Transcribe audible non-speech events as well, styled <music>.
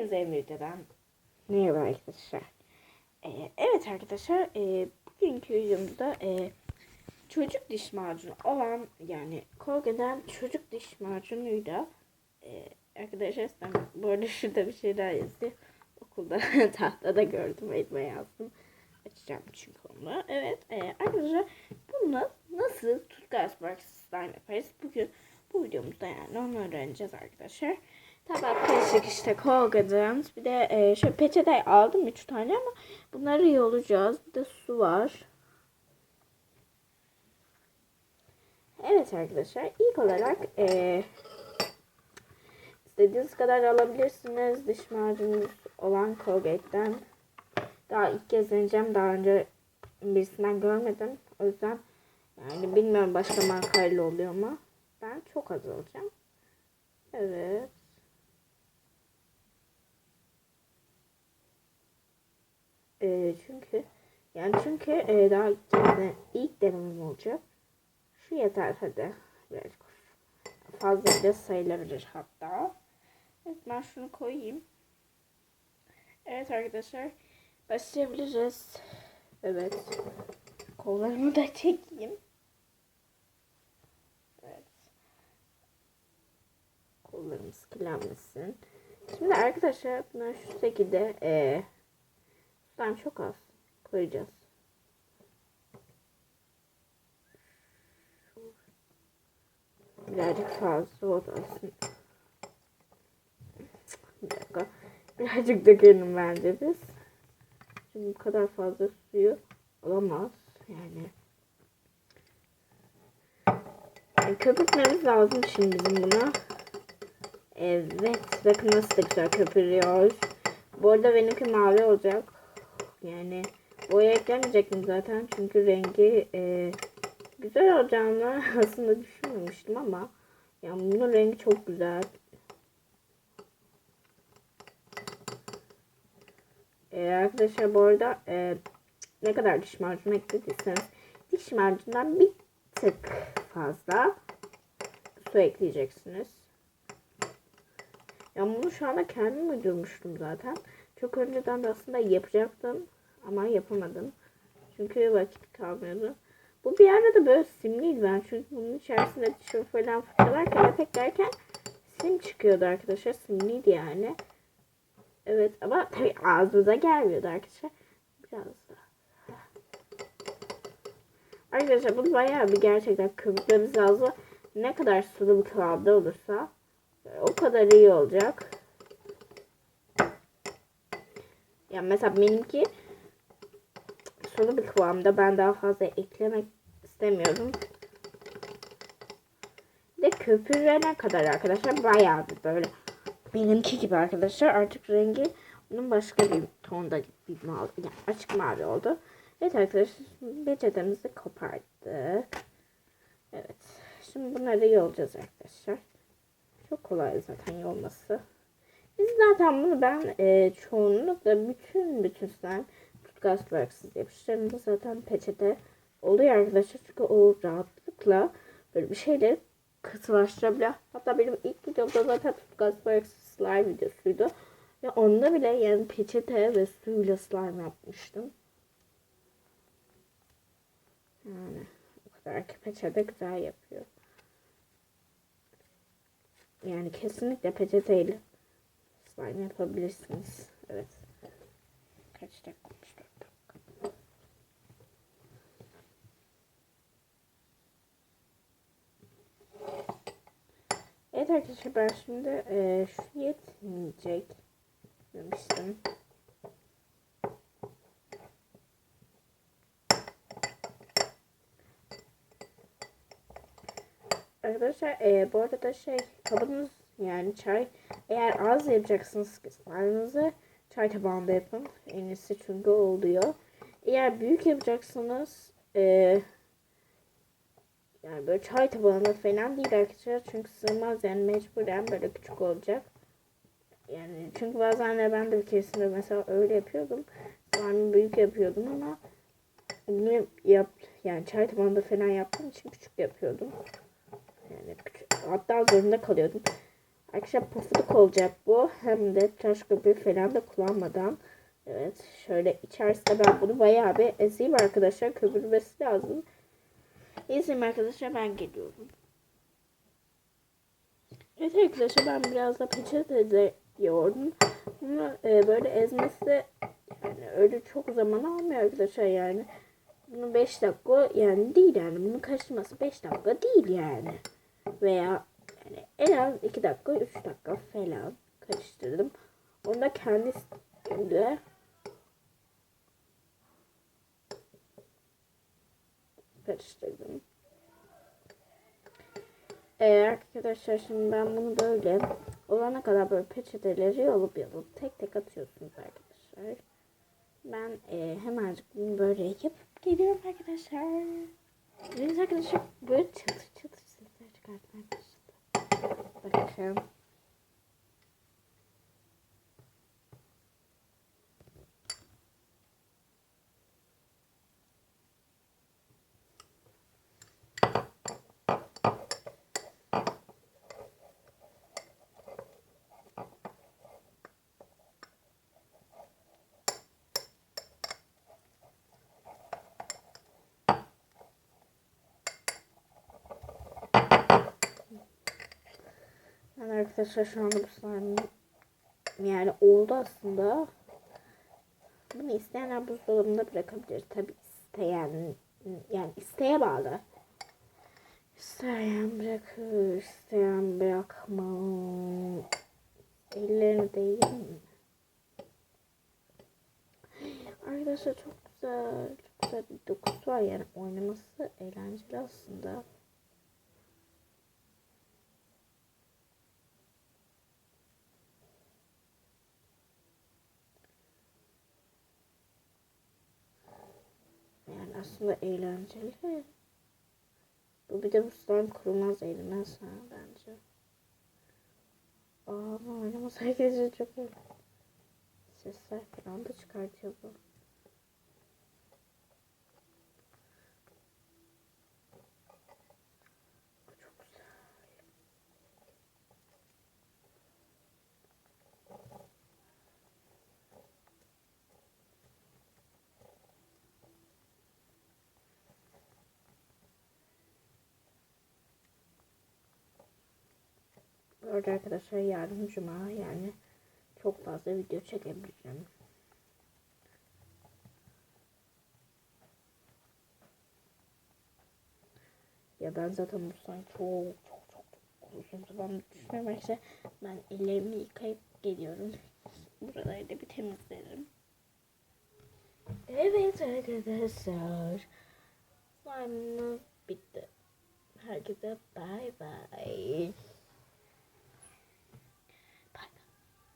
Hepinize videodan merhaba arkadaşlar. Ee, evet arkadaşlar e, bugünkü videomuzda e, çocuk diş macunu olan yani Colgate'den çocuk diş macunuyla e, arkadaşlar sen bu arada şurada bir şeyler yazıyor. Okulda <laughs> tahtada gördüm elime yazdım. Açacağım çünkü onu. Evet e, arkadaşlar bunu nasıl Tutgas Box slime yaparız bugün bu videomuzda yani onu öğreneceğiz arkadaşlar. Tabak, kaşık işte Colgate'ın. Bir de e, şöyle peçete aldım 3 tane ama bunları yolacağız. Bir de su var. Evet arkadaşlar ilk olarak e, istediğiniz kadar alabilirsiniz. Diş macununuz olan Colgate'den. Daha ilk kez deneyeceğim. Daha önce birisinden görmedim. O yüzden yani bilmiyorum başka markayla oluyor mu. Ben çok az alacağım. Evet. E, çünkü yani çünkü e, daha de, ilk denemem olacak. Şu yeter hadi. Birazcık fazla bile sayılabilir hatta. Evet ben şunu koyayım. Evet arkadaşlar başlayabiliriz. Evet. Kollarımı da çekeyim. Evet. Kollarımız kirlenmesin. Şimdi arkadaşlar bunları şu şekilde eee Sudan çok az koyacağız. Birazcık fazla oldu aslında. Bir dakika. Birazcık dökelim bence biz. Şimdi bu kadar fazla suyu olamaz. Yani. yani köpürtmemiz lazım şimdi bizim buna. Evet. Bakın nasıl da güzel köpürüyor. Bu arada benimki mavi olacak. Yani boya eklemeyecektim zaten çünkü rengi e, güzel olacağını <laughs> aslında düşünmemiştim ama yani bunun rengi çok güzel. E, arkadaşlar bu arada e, ne kadar diş macunu eklediyseniz diş macundan bir tık fazla su ekleyeceksiniz. Ya bunu şu anda kendim uydurmuştum zaten. Çok önceden de aslında yapacaktım ama yapamadım. Çünkü vakit kalmıyordu. Bu bir arada böyle simliydi ben. Çünkü bunun içerisinde tişört falan fırçalarken ve teklerken sim çıkıyordu arkadaşlar. Simliydi yani. Evet ama tabii ağzımıza gelmiyordu arkadaşlar. Biraz daha. Arkadaşlar bunu bayağı bir gerçekten köpüklememiz lazım. Ne kadar sulu bir kıvamda olursa o kadar iyi olacak. Yani mesela benimki sulu bir kıvamda. Ben daha fazla eklemek istemiyorum. Bir de köpürene kadar arkadaşlar bayağı bir böyle benimki gibi arkadaşlar artık rengi bunun başka bir tonda bir mavi yani açık mavi oldu. Evet arkadaşlar peçetemizi koparttık. Evet. Şimdi bunları yolacağız arkadaşlar. Çok kolay zaten yolması. Biz zaten bunu ben e, çoğunlukla bütün bütün slime tutkas bıraksız yapıştırımda zaten peçete oluyor arkadaşlar. Çünkü o rahatlıkla böyle bir şeyleri katılaştırabiliyor. Hatta benim ilk videomda zaten tutkas bıraksız slime videosuydu. Ve onda bile yani peçete ve suyla slime yapmıştım. Yani o kadar ki peçete güzel yapıyor. Yani kesinlikle peçeteyle slime yapabilirsiniz. Evet. Kaç dakika olmuş? Dakika. Evet arkadaşlar ben şimdi e, şu yetmeyecek demiştim. Arkadaşlar e, bu arada şey kabınız yani çay eğer az yapacaksınız slime'ınızı çay tabağında yapın. En iyisi çünkü oluyor. Eğer büyük yapacaksanız e, yani böyle çay tabağında falan değil arkadaşlar. Çünkü sığmaz yani mecburen böyle küçük olacak. Yani çünkü bazen ben de bir keresinde mesela öyle yapıyordum. Slime büyük yapıyordum ama bunu yap yani çay tabağında falan yaptığım için küçük yapıyordum. Yani küçük, hatta zorunda kalıyordum. Arkadaşlar pufuduk olacak bu. Hem de tıraş köpüğü falan da kullanmadan. Evet şöyle içerisinde ben bunu bayağı bir ezeyim arkadaşlar. Köpürmesi lazım. Ezeyim arkadaşlar ben geliyorum. Evet arkadaşlar ben biraz da peçete yoğurdum. Bunu e, böyle ezmesi yani öyle çok zaman almıyor arkadaşlar yani. Bunu 5 dakika yani değil yani. Bunun karıştırması 5 dakika değil yani. Veya yani en az 2 dakika 3 dakika falan karıştırdım. Onu da kendi isteğimle karıştırdım. Ee, arkadaşlar şimdi ben bunu böyle olana kadar böyle peçeteleri yolup yolup tek tek atıyorsunuz arkadaşlar. Ben e, hemencik bunu böyle yapıp geliyorum arkadaşlar. Evet arkadaşlar böyle çatır çatır sesler çıkartmaya. Bakın. Yani arkadaşlar şu anda bu slime yani oldu aslında. Bunu isteyenler buzdolabında bırakabilir. Tabi isteyen yani isteğe bağlı. İsteyen bırakır, isteyen bırakmaz. Ellerini değil mi? Arkadaşlar çok güzel, çok güzel bir dokusu var yani oynaması eğlenceli aslında. Yani aslında eğlenceli. Bu bir de bu slime kurumaz eğilmez ha bence. Aa ama oynaması herkese çok iyi. Sesler falan da çıkartıyor. Bu arada arkadaşlar yarın cuma yani çok fazla video çekebilirim. Ya ben zaten bu slime çok çok çok uzun zaman düşünüyorum. Ben ellerimi yıkayıp geliyorum. Buraları da bir temizlerim. Evet arkadaşlar. Slime'ımız bitti. Herkese bay bay.